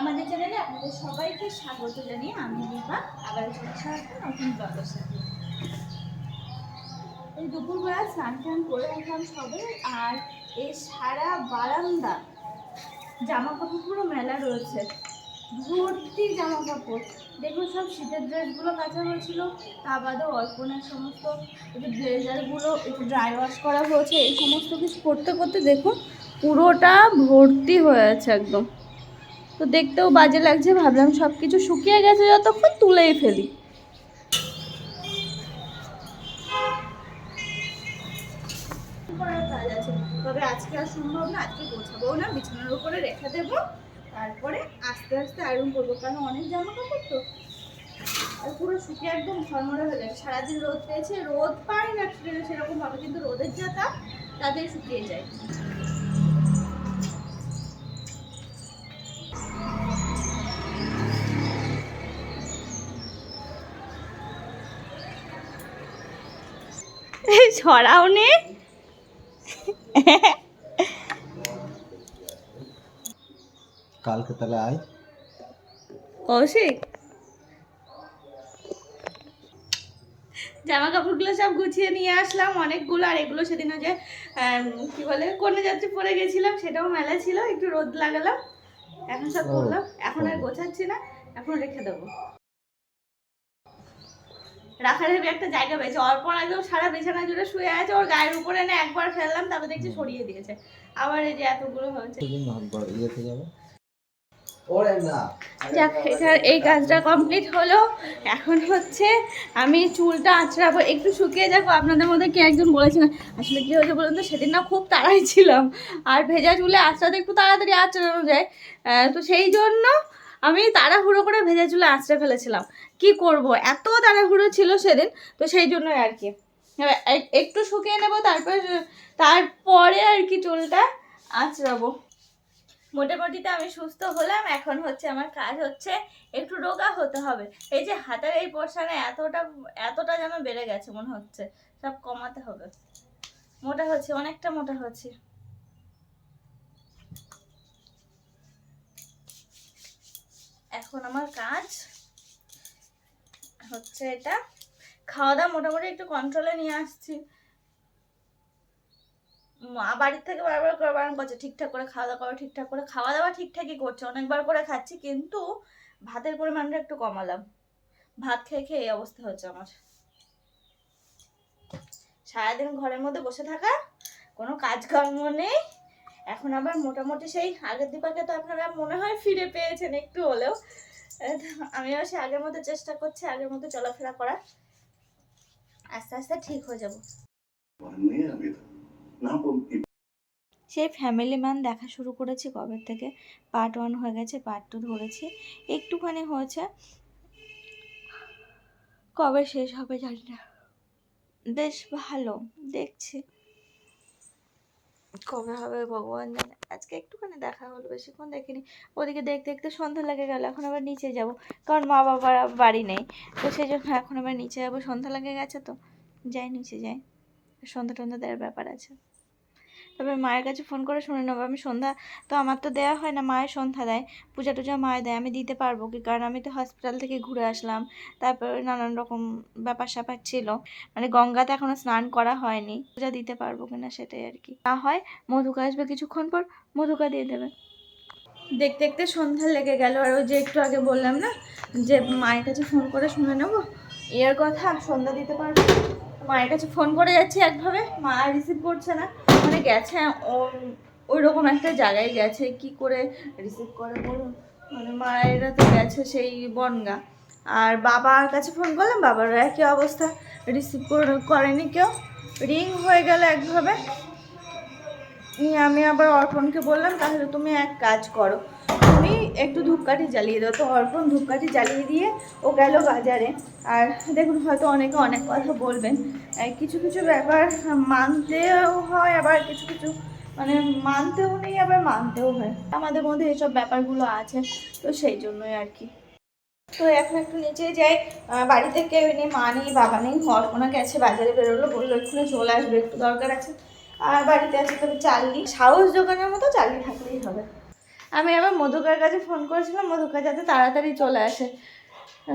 আমাদের চ্যানেলে আপনাদের সবাইকে স্বাগত জানিয়ে আমি দীপা। আবার চলে নতুন ব্লগের সাথে। এই দুপুরবেলা স্নান টান করে উঠলাম সবে, আর এই সারা বারান্দা জামা কাপড় পুরো মেলা রয়েছে। ভর্তি জামা কাপড় দেখুন সব শীতের ড্রেসগুলো কাঁচা হয়েছিল, তা বাদে অর্পণের সমস্ত ব্লেজারগুলো একটু ড্রাই ওয়াশ করা হয়েছে, এই সমস্ত কিছু করতে করতে দেখুন, পুরোটা ভর্তি হয়ে আছে একদম। তো দেখতেও বাজে লাগছে, ভাবলাম সব কিছু শুকিয়ে গেছে, যতক্ষণ তুলেই ফেলি। তবে আজকে আর সম্ভব না, আজকে না, বিছানার উপরে রেখে দেবো। তারপরে আস্তে আস্তে আয়রন করব অনেক জামা কাপড় তো। আর পুরো শুকিয়ে একদম হয়ে সারাদিন রোদ পেয়েছে, রোদ পাই না সেরকম ভাবে কিন্তু রোদের যা তাপ তাদের শুকিয়ে যায়। ছড়াও নে। কালকে তাহলে আয়। কৌশিক। জামা কাপড়গুলো সব গুছিয়ে নিয়ে আসলাম অনেকগুলো আর এগুলো সেদিনও যে কি বলে কন্যা যাত্রী পরে গেছিলাম সেটাও মেলা ছিল একটু রোদ লাগালাম। এখন সব করলাম এখন আর গোছাচ্ছি না এখন রেখে দেবো। রাখার ভেবে একটা জায়গা পেয়েছে অর্পণ একদম সারা বিছানা জুড়ে শুয়ে আছে ওর গায়ের উপরে এনে একবার ফেললাম তারপর দেখছি সরিয়ে দিয়েছে। আবার এই যে এতগুলো হয়েছে সেদিন ভাববার ইয়েতে যাবে ওরে না এই কাজটা কমপ্লিট হলো। এখন হচ্ছে আমি চুলটা আঁচড়াবো, একটু শুকিয়ে যাব আপনাদের মধ্যে কে একজন বলেছিলেন আসলে কি হয়েছে বলুন তো, সেদিন না খুব তাড়াই ছিলাম। আর ভেজা চুলে আঁচড়াতে একটু তাড়াতাড়ি আঁচড়ানো যায়। তো সেই জন্য আমি তাড়াহুড়ো করে ভেজা চুলে আঁচড়ে ফেলেছিলাম। কি করব? এত তাড়াহুড়ো ছিল সেদিন, তো সেই জন্যই আর কি। একটু শুকিয়ে নেব, তারপর, তারপরে আর কি চুলটা আঁচড়াবো। মোটামুটিতে আমি সুস্থ হলাম, এখন হচ্ছে আমার কাজ হচ্ছে একটু রোগা হতে হবে। এই যে হাতের এই পোর্শনে এতটা এতটা যেন বেড়ে গেছে মনে হচ্ছে, সব কমাতে হবে। মোটা হচ্ছে, অনেকটা মোটা হচ্ছে। এখন আমার কাজ হচ্ছে এটা। খাওয়া দাওয়া মোটামুটি একটু কন্ট্রোলে নিয়ে আসছি। মা বাড়ির থেকে বারবার করে বারণ করছে, ঠিকঠাক করে খাওয়া দাওয়া করো, ঠিকঠাক করে খাওয়া দাওয়া ঠিকঠাকই করছে, অনেকবার করে খাচ্ছি, কিন্তু ভাতের পরিমাণটা একটু কমালাম। ভাত খেয়ে খেয়ে এই অবস্থা হচ্ছে আমার। সারাদিন ঘরের মধ্যে বসে থাকা, কোনো কাজকর্ম নেই। এখন আবার মোটামুটি সেই আগের দীপাকে তো আপনারা মনে হয় ফিরে পেয়েছেন একটু হলেও। আমিও সে আগের মতো চেষ্টা করছি, আগের মতো চলাফেরা করার। আস্তে আস্তে ঠিক হয়ে যাব। সেই ফ্যামিলি ম্যান দেখা শুরু করেছি কবে থেকে? পার্ট ওয়ান হয়ে গেছে, পার্ট টু ধরেছি। একটুখানি হয়েছে। কবে শেষ হবে জানি না। বেশ ভালো, দেখছি। কবে হবে ভগবান জানে। আজকে একটুখানি দেখা হলো, বেশিক্ষণ দেখিনি। ওদিকে দেখতে দেখতে সন্ধ্যা লেগে গেল, এখন আবার নিচে যাব। কারণ মা বাবার বাড়ি নেই। তো সেই জন্য এখন আবার নিচে যাব। সন্ধ্যা লেগে গেছে তো? যাই, নিচে যাই। সন্ধ্যা টন্ধ্যা দেওয়ার ব্যাপার আছে। তবে মায়ের কাছে ফোন করে শুনে নেব। আমি সন্ধ্যা, তো আমার তো দেওয়া হয় না, মায়ের সন্ধ্যা দেয়, পূজা টুজা মায়ের দেয়, আমি দিতে পারব কি? কারণ আমি তো হসপিটাল থেকে ঘুরে আসলাম, তারপরে নানান রকম ব্যাপার স্যাপার ছিল। মানে গঙ্গাতে এখনও স্নান করা হয়নি, পূজা দিতে পারব কিনা সেটাই আর কি। না হয় মধুকা আসবে কিছুক্ষণ পর, মধুকা দিয়ে দেবে। দেখতে দেখতে সন্ধ্যা লেগে গেল, আর ওই যে একটু আগে বললাম না, যে মায়ের কাছে ফোন করে শুনে নেব, এর কথা সন্ধ্যা দিতে পারব? মায়ের কাছে ফোন করে যাচ্ছি একভাবে। মা রিসিভ করছে না। মানে গেছে ওই রকম একটা জায়গায় গেছে। কি করে রিসিভ করে বলুন? মানে মায়েরা তো গেছে সেই বনগা। আর বাবার কাছে ফোন করলাম, বাবারও একই অবস্থা। রিসিভ করেনি কেউ। রিং হয়ে গেল একভাবে। আমি আবার অর্পণকে বললাম, তাহলে তুমি এক কাজ করো। একটু ধূপকাঠি জ্বালিয়ে দাও। তো অর্পণ ধূপকাঠি জ্বালিয়ে দিয়ে ও গেল বাজারে। আর দেখুন, হয়তো অনেকে অনেক কথা বলবেন। কিছু কিছু ব্যাপার মানতেও হয়, আবার কিছু কিছু মানে মানতেও নেই, আবার মানতেও হয়। আমাদের মধ্যে এসব ব্যাপারগুলো আছে, তো সেই জন্যই আর কি। তো এখন একটু নিচে যাই। বাড়িতে কেউ নেই, মা নেই, বাবা নেই অর্পণা গেছে বাজারে বেরোলো, বলল এক্ষুনি চলে আসবে, একটু দরকার আছে। আর বাড়িতে আছে তবে চালনি সাহস জোগানোর মতো চালনি থাকলেই হবে। আমি আবার মধুকার কাছে ফোন করেছিলাম, মধুকার যাতে তাড়াতাড়ি চলে আসে।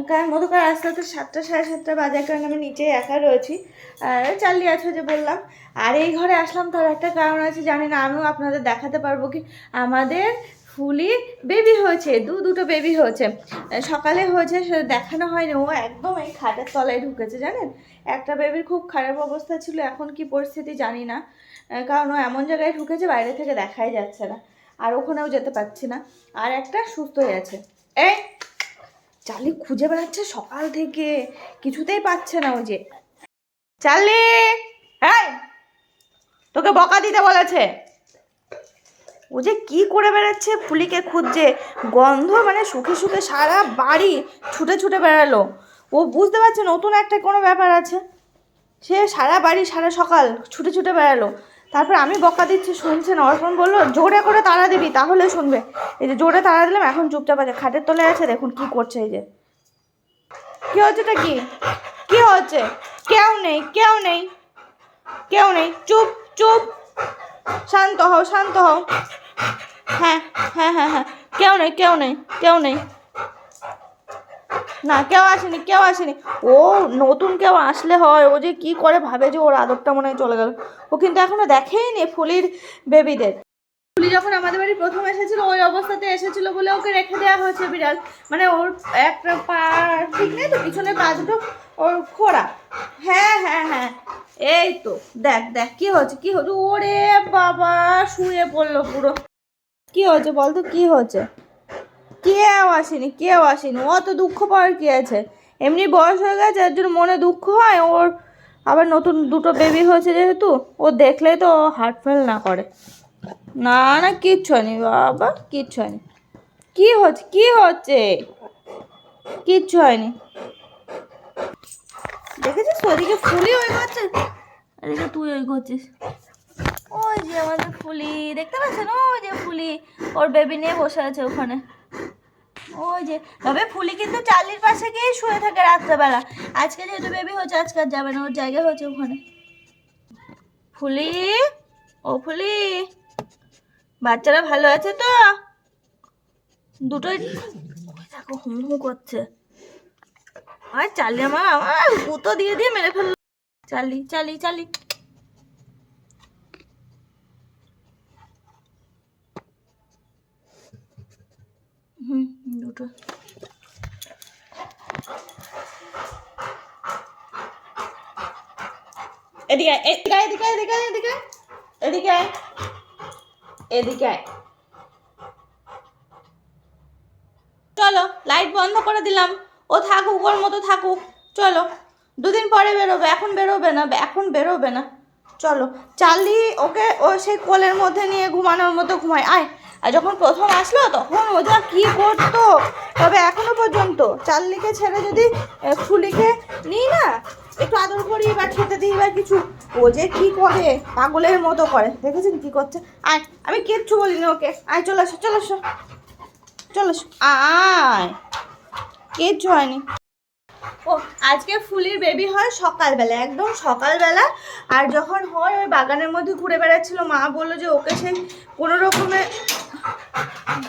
কারণ মধুকার আসতে তো সাতটা, সাড়ে সাতটা বাজে, কারণ আমি নিচে একা রয়েছি। আর চালিয়ে আছো যে বললাম। আর এই ঘরে আসলাম তার একটা কারণ আছে, জানি না, আমিও আপনাদের দেখাতে পারব কি? আমাদের ফুলির বেবি হয়েছে, দু, দুটো বেবি হয়েছে। সকালে হয়েছে, সে দেখানো হয়নি। ও একদম এই খাটের তলায় ঢুকেছে, জানেন? একটা বেবির খুব খারাপ অবস্থা ছিল, এখন কি পরিস্থিতি জানি না। কারণ ও এমন জায়গায় ঢুকেছে, বাইরে থেকে দেখাই যাচ্ছে না। আর ওখানেও যেতে পারছি না। আর একটা সুস্থ হয়ে আছে। এই, চালি খুঁজে বেড়াচ্ছে সকাল থেকে। কিছুতেই পাচ্ছে না ও যে। চালি হ্যাঁ তোকে বকা দিতে বলেছে। ও যে কি করে বেড়াচ্ছে, ফুলিকে খুঁজছে। গন্ধ মানে সুখে সুখে সারা বাড়ি ছুটে ছুটে বেড়ালো। ও বুঝতে পারছে নতুন একটা কোনো ব্যাপার আছে। সে সারা বাড়ি সারা সকাল ছুটে ছুটে বেড়ালো। তারপর আমি বকা দিচ্ছি, শুনছে না। অর্পণ বলল, জোরে করে তাড়া দিবি, তাহলে শুনবে। এই যে জোরে তাড়া দিলাম, এখন চুপচাপ আছে। খাটের তলায় আছে, দেখুন কি করছে এই যে। কি হচ্ছেটা কি? কি হচ্ছে কেউ নেই কেউ নেই কেউ নেই। চুপ চুপ। শান্ত হও শান্ত হও। হ্যাঁ হ্যাঁ হ্যাঁ হ্যাঁ। কেউ নেই কেউ নেই কেউ নেই। না, কেউ আসেনি কেউ আসেনি। ও নতুন কেউ আসলে হয়, ও যে কি করে ভাবে যে ওর আদরটা মনে হয় চলে গেল। ও কিন্তু এখনও দেখেই দেখেইনি ফুলির বেবিদের। ফুলি যখন আমাদের বাড়ি প্রথম এসেছিল, ওই অবস্থাতে এসেছিল বলে ওকে রেখে দেওয়া হয়েছে বিড়াল। মানে ওর একটা পা ঠিক নেই তো, পিছনে পা দুটো, ওর খোড়া। হ্যাঁ হ্যাঁ হ্যাঁ এই তো, দেখ দেখ, কি হচ্ছে কি হচ্ছে ওরে বাবা, শুয়ে পড়ল পুরো। কি হচ্ছে বলতো, কি হচ্ছে কেউ আসেনি কেউ আসেনি। অত দুঃখ পাওয়ার কি আছে? এমনি বয়স হয়ে গেছে এর জন্য মনে দুঃখ হয়। ওর আবার নতুন দুটো বেবি হয়েছে যেহেতু, ও দেখলেই তো হার্ট ফেল না করে। না না, কিচ্ছু হয়নি, বাবা, কিচ্ছু হয়নি। কি হচ্ছে কি হচ্ছে? কিচ্ছু হয়নি। দেখেছিস ওদিকে ফুলি ওই করছে? এদিকে তুই ওই করছিস। ওই যে আমাদের ফুলি, দেখতে পাচ্ছেন? ওই যে ফুলি, ওর বেবি নিয়ে বসে আছে ওখানে। ওই যে তবে ফুলি কিন্তু চালির পাশে গিয়ে শুয়ে থাকে রাত্রেবেলা আজকে যেহেতু বেবি হচ্ছে আজকে আর যাবে না ওর জায়গা হচ্ছে ওখানে ফুলি ও ফুলি বাচ্চারা ভালো আছে তো দুটোই দেখো হু হু করছে আর চালি আমার আমার গুঁতো দিয়ে দিয়ে মেরে ফেলল চালি চালি চালি হুম, দুটো। এদিকে এদিকে এদিকে এদিকে এদিকে এদিকে এদিকে চলো, লাইট বন্ধ করে দিলাম। ও থাকুক, ওর মতো থাকুক। চলো, দুদিন পরে বেরোবে, এখন বেরোবে না এখন বেরোবে না। চলো, চালি ওকে ও সেই কোলের মধ্যে নিয়ে ঘুমানোর মতো ঘুমায়। আয় আর যখন প্রথম আসলো, তখন ও যা কী করতো? তবে এখনও পর্যন্ত চাল্লিকে ছেড়ে যদি ফুলিকে নিই না, একটু আদর করি বা খেতে দিই বা কিছু, ও যে কী করে, পাগলের মতো করে। দেখেছেন কি করছে? আয়, আমি কিচ্ছু বলিনি ওকে। আয়, চলে আসো চলে আসো চলো আয়, কিচ্ছু হয়নি। ও আজকে ফুলির বেবি হয় সকালবেলা, একদম সকালবেলা। আর যখন হয়, ওই বাগানের মধ্যে ঘুরে বেড়াচ্ছিল, মা বলল যে ওকে সেই কোনো রকমে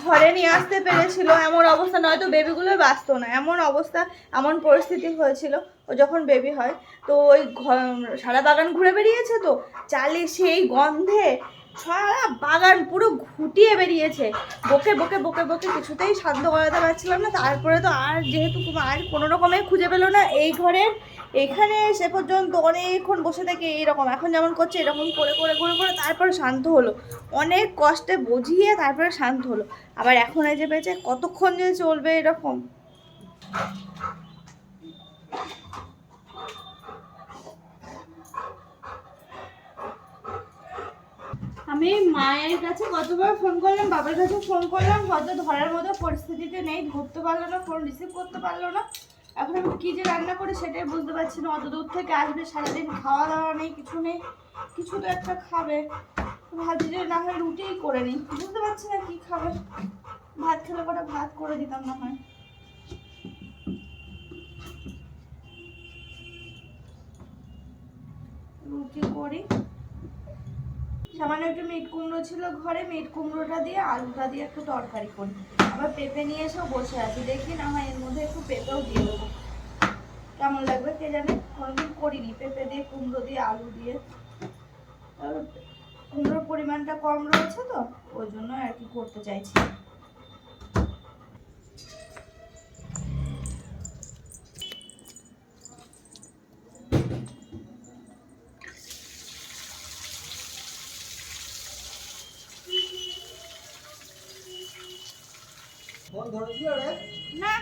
ঘরে নিয়ে আসতে পেরেছিল। এমন অবস্থা, নয়তো বেবিগুলো বাঁচতো না, এমন অবস্থা, এমন পরিস্থিতি হয়েছিল, ও যখন বেবি হয়। তো ওই সারা বাগান ঘুরে বেরিয়েছে তো? চালে সেই গন্ধে সারা বাগান পুরো ঘুটিয়ে বেরিয়েছে। বকে বকে বকে বকে কিছুতেই শান্ত করাতে পারছিলাম না। তারপরে তো আর যেহেতু আর কোনো রকমে খুঁজে পেল না, এই ঘরের এখানে সে পর্যন্ত অনেকক্ষণ বসে থেকে এইরকম এখন যেমন করছে এরকম করে করে করে করে তারপরে শান্ত হলো। অনেক কষ্টে বুঝিয়ে তারপরে শান্ত হলো। আবার এখন এই যে পেয়েছে, কতক্ষণ যে চলবে এরকম? আমি মায়ের কাছে কতবার ফোন করলাম, বাবার কাছে ফোন করলাম হয়তো ধরার মতো পরিস্থিতিতে নেই ধরতে পারল না ফোন রিসিভ করতে পারল না। এখন আমি কী যে রান্না করি সেটাই বুঝতে পারছি না, অত দূর থেকে আসবে, সারাদিন খাওয়া দাওয়া নেই, কিছু নেই, কিছু তো একটা খাবে। ভাবছি যে না হয় রুটিই করে নিই, বুঝতে পারছি না কী খাবে। ভাত খেলে পরে ভাত করে দিতাম না হয়। রুটি করি। সামান্য একটু মিট কুমড়ো ছিল ঘরে, মিট কুমড়োটা দিয়ে আলুটা দিয়ে একটু তরকারি করি আবার পেঁপে নিয়ে এসেও বসে আছি। দেখি না হয় এর মধ্যে একটু পেঁপেও দিয়ে দেবো। কেমন লাগবে কে জানে? কোনোদিন করিনি। পেঁপে দিয়ে, কুমড়ো দিয়ে, আলু দিয়ে। কুমড়োর পরিমাণটা কম রয়েছে তো, ওই জন্য আর কি করতে চাইছি। ফোন ধরেছিল রে? না।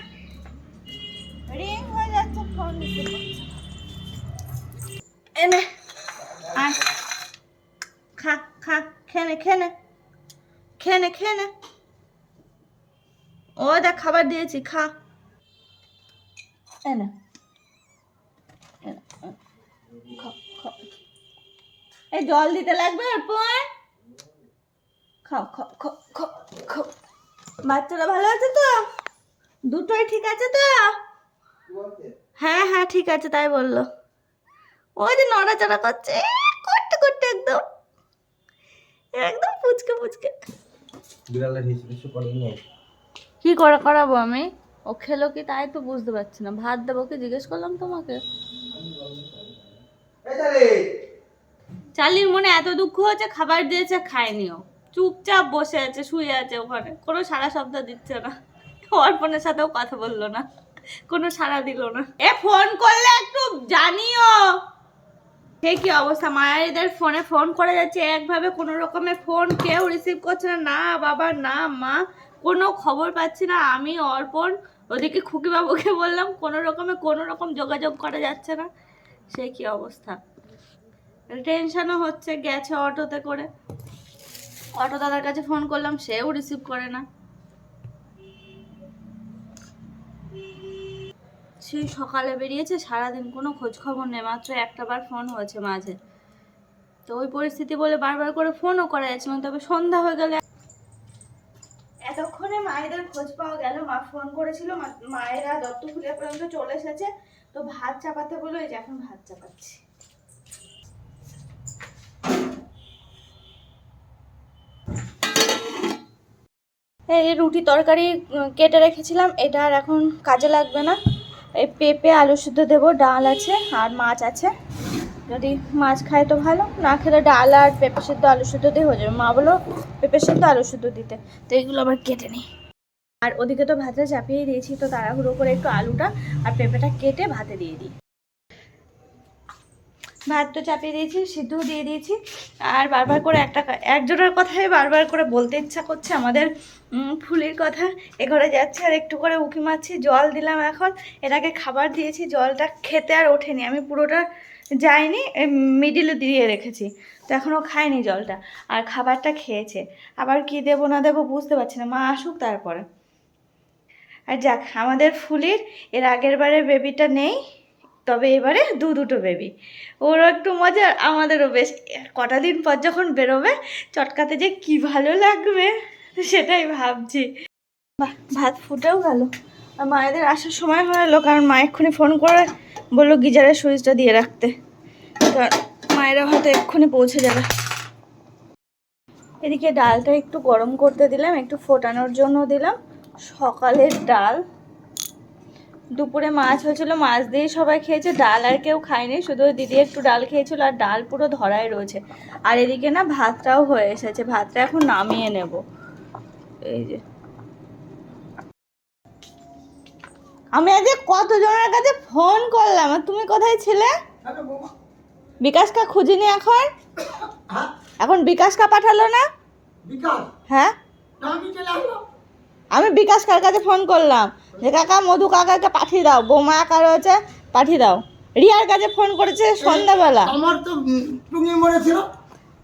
রিং হয়ে যাচ্ছে ফোন এনে। আয় খা খা খেনে খেনে। খেনে খেনে। ও দেখ খাবার দিয়েছি খা। এনে। এনে, এনে। খা, খা। এই জল দিতে লাগবে অর্পণ খাও খাও খাও খাও খাও। বাচ্চারা ভালো আছে তো? দুটোই ঠিক আছে তো? হ্যাঁ হ্যাঁ ঠিক আছে তাই বলল। ওই যে নড়াচড়া করছে করতে করতে একদম। একদম পুচকে পুচকে। কি করে করাবো আমি? ও খেলো কি তাই তো বুঝতে পারছি না। ভাত দেবো কি জিজ্ঞেস করলাম তোমাকে? চার্লির মনে এত দুঃখ হচ্ছে খাবার দিয়েছে খায়নিও চুপচাপ বসে আছে, শুয়ে আছে ওখানে। কোনো সারা শব্দ দিচ্ছে না। অর্পণের সাথেও কথা বলল না। কোনো সাড়া দিল না। এ ফোন করলে একটু জানিও। সে কি অবস্থা? মায়েদের ফোনে ফোন করে যাচ্ছে, একভাবে কোনো রকমে ফোন কেউ রিসিভ করছে না। না, বাবা, না, মা, কোনো খবর পাচ্ছি না। আমি, অর্পণ, ওদিকে খুকি বাবুকে বললাম, কোনো রকমে কোনো রকম যোগাযোগ করা যাচ্ছে না। সে কি অবস্থা? টেনশনও হচ্ছে, গেছে অটোতে করে। অটো দাদার কাছে ফোন করলাম, সেও রিসিভ করে না। সেই সকালে বেরিয়েছে, সারাদিন কোনো খোঁজ খবর নেই, মাত্র একটা বার ফোন হয়েছে মাঝে। তো ওই পরিস্থিতি বলে বারবার করে ফোনও করা যাচ্ছে না, তবে সন্ধ্যা হয়ে গেলে এতক্ষণে মায়েদের খোঁজ পাওয়া গেল। মা ফোন করেছিল মায়েরা দত্তপুরিয়া পর্যন্ত চলে এসেছে। তো ভাত চাপাতে বলে যে এখন ভাত চাপাচ্ছি। এই রুটি তরকারি কেটে রেখেছিলাম। এটা আর এখন কাজে লাগবে না। এই পেঁপে, আলু সিদ্ধ দেবো, ডাল আছে আর মাছ আছে। যদি মাছ খায় তো ভালো, না খেলে ডাল আর পেঁপে সিদ্ধ, আলু সিদ্ধ দিয়ে হয়ে যাবে। মা বলো পেঁপে সিদ্ধ, আলু সিদ্ধ দিতে। তো এইগুলো আবার কেটে নিই। আর ওদিকে তো ভাতে চাপিয়ে দিয়েছি, তো তাড়াহুড়ো করে একটু আলুটা আর পেঁপেটা কেটে ভাতে দিয়ে দিই। ভাত তো চাপিয়ে দিয়েছি, সিদ্ধও দিয়ে দিয়েছি। আর বারবার করে একটা একজনের কথাই বারবার করে বলতে ইচ্ছা করছে আমাদের। ফুলির কথা। এ ঘরে যাচ্ছে আর একটু করে উঁকি মারছি, জল দিলাম এখন। এটাকে খাবার দিয়েছি, জলটা খেতে আর ওঠেনি। আমি পুরোটা যাইনি মিডিলে দিয়ে রেখেছি। তো এখনও খায়নি জলটা, আর খাবারটা খেয়েছে। আবার কি দেবো, না দেবো বুঝতে পারছি না। মা আসুক তারপরে। আর যাক, আমাদের ফুলির, এর আগের বারে বেবিটা নেই, তবে এবারে দু দুটো বেবি ওরও একটু মজা আমাদেরও বেশ। কটা দিন পর যখন বেরোবে, চটকাতে যে কি ভালো লাগবে। সেটাই ভাবছি। ভাত ফুটেও গেল। আর মায়েদের আসার সময় হয়ে এলো কারণ মা এক্ষুনি ফোন করে বলল গিজারের সুইচটা দিয়ে রাখতে। কারণ মায়েরা হয়তো এক্ষুনি পৌঁছে যাবে। এদিকে ডালটা একটু গরম করতে দিলাম, একটু ফোটানোর জন্য দিলাম। সকালের ডাল। দুপুরে মাছ হয়েছিল, মাছ দিয়েই সবাই খেয়েছে। ডাল আর কেউ খায়নি, শুধু দিদি একটু ডাল খেয়েছিল, আর ডাল পুরো ধরাই রয়েছে। আর এদিকে না ভাতটাও হয়ে এসেছে, ভাতটা এখন নামিয়ে নেব। এই যে। আমি আজকে কতজনের কাছে ফোন করলাম? আর তুমি কোথায় ছিলে? আরে বোমা। বিকাশকা খুঁজিনি এখন? হ্যাঁ? এখন বিকাশকা পাঠালো না? বিকাশ? হ্যাঁ? আমি বিকাশ কার কাছে ফোন করলাম। যে কাকা মধু কাকাকে পাঠিয়ে দাও। বোমা একা রয়েছে পাঠিয়ে দাও। রিয়ার কাছে ফোন করেছে সন্ধ্যাবেলা। আমার তো টুঙে মরেছিল।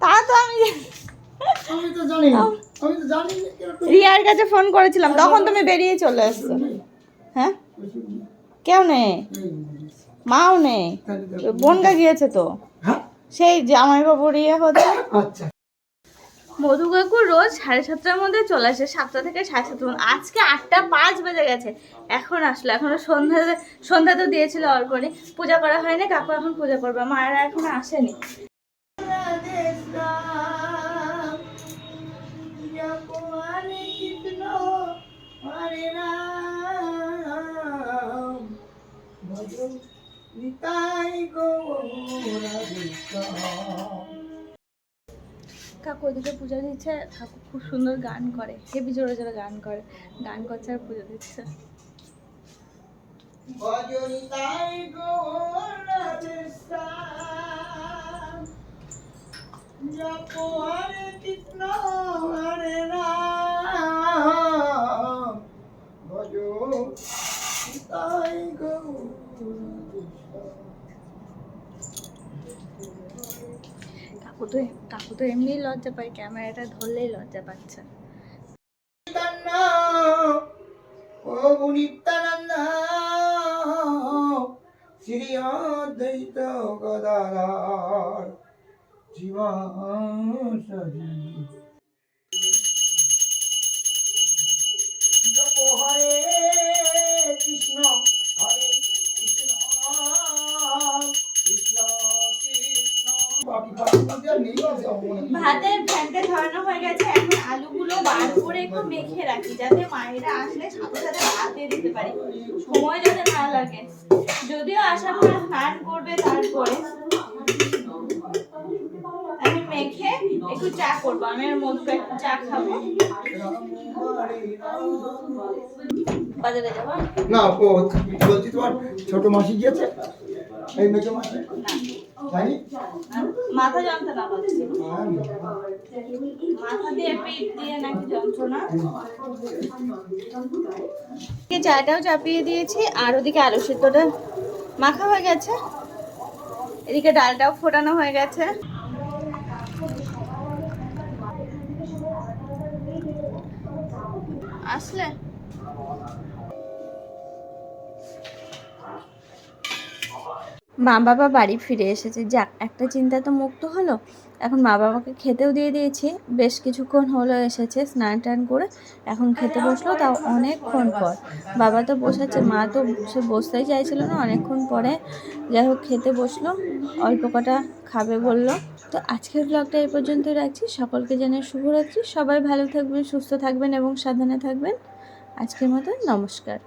তা তো আমি আমি তো জানি আমি তো জানি রিয়ার কাছে ফোন করেছিলাম তখন তুমি বেরিয়ে চলে এসছো। হ্যাঁ? কেউ নেই? মাও নেই? বোনটা গিয়েছে তো? হ্যাঁ? সেই জামাইবাবু রিয়া হচ্ছে আচ্ছা। মধু কাকু রোজ সাড়ে সাতটার মধ্যে চলে আসে সাতটা থেকে সাড়ে সাতটা মধ্যে আজকে আটটা পাঁচ বেজে গেছে। এখন আসলো এখনও সন্ধ্যা সন্ধ্যা তো দিয়েছিল অল্পনি পূজা করা হয়নি কাকু এখন পূজা করবে। মায়েরা এখনও আসেনি। কাকু ওদিকে পুজো দিচ্ছে কাকু খুব সুন্দর গান করে হেবি জোরে জোরে গান করে গান করছে আর পুজো দিচ্ছে। ভজনিতাই হরে কৃষ্ণ হরে রাম ভজ তাই কাকু তো কাকু তো এমনি লজ্জা পায়, ক্যামেরাটা ধরলেই লজ্জা পাচ্ছে। ও নিত্যানন্দ শ্রী অদ্বৈত গদাধর জীবাসরি জপ হরে কৃষ্ণ, হরে ভাতের ফ্যানটা ধরানো হয়ে গেছে এখন আলুগুলো বার করে একটু মেখে রাখি যাতে মায়েরা আসলে সাথে সাথে ভাত দিতে পারি। সময় যাতে না লাগে। যদিও আসার পরে স্নান করবে তারপরে। আমি মেখে একটু চা করব আমি আর মধু একটু চা খাব। বাজারে যাব? না বলছি তোমার ছোট মাসি গিয়েছে? এই মেজো মাসি? জানি? মাথা যন্ত্রণা করছে মাথা দিয়ে পেট দিয়ে নাকি যন্ত্রণা। চাটাও চাপিয়ে দিয়েছি, আর ওদিকে আলু সিদ্ধটা মাখা হয়ে গেছে। এদিকে ডালটাও ফোটানো হয়ে গেছে। আসলে মা বাবা বাড়ি ফিরে এসেছে। যাক, একটা চিন্তা তো মুক্ত হলো। এখন মা বাবাকে খেতেও দিয়ে দিয়েছি। বেশ কিছুক্ষণ হলো এসেছে স্নান টান করে। এখন খেতে বসল, তাও অনেকক্ষণ পর। বাবা তো বসাচ্ছে, মা তো সে বসতেই চাইছিল না। অনেকক্ষণ পরে যাই হোক, খেতে বসল, অল্প কটা খাবে বলল। তো আজকের ব্লগটা এই পর্যন্তই রাখছি। সকলকে জানাই শুভরাত্রি। সবাই ভালো থাকবেন, সুস্থ থাকবেন এবং সাবধানে থাকবেন। আজকের মতো নমস্কার।